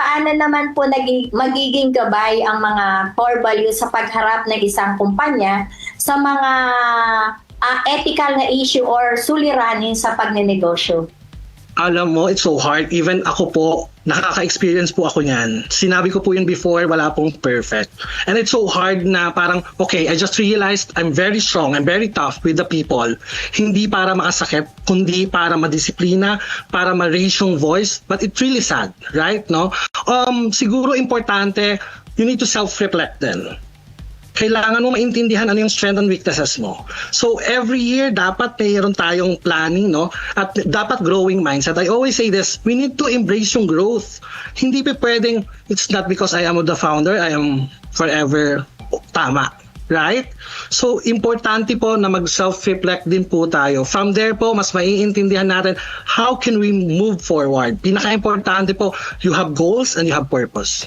paano naman po nagi- magiging gabay ang mga core values sa pagharap ng isang kumpanya sa mga ah, ethical na issue or suliranin sa pagnenegosyo? Alam mo, it's so hard. Even ako po, nakaka-experience po ako niyan. Sinabi ko po yun before, wala pong perfect. And it's so hard na parang, okay, I just realized I'm very strong, I'm very tough with the people. Hindi para makasakit, kundi para madisiplina, para ma-raise yung voice. But it's really sad, right? No? Um, siguro importante, you need to self-reflect then kailangan mo maintindihan ano yung strength and weaknesses mo. So every year dapat mayroon tayong planning no at dapat growing mindset. I always say this, we need to embrace yung growth. Hindi pa pwedeng it's not because I am the founder, I am forever tama. Right? So, importante po na mag-self-reflect din po tayo. From there po, mas maiintindihan natin how can we move forward. Pinaka-importante po, you have goals and you have purpose.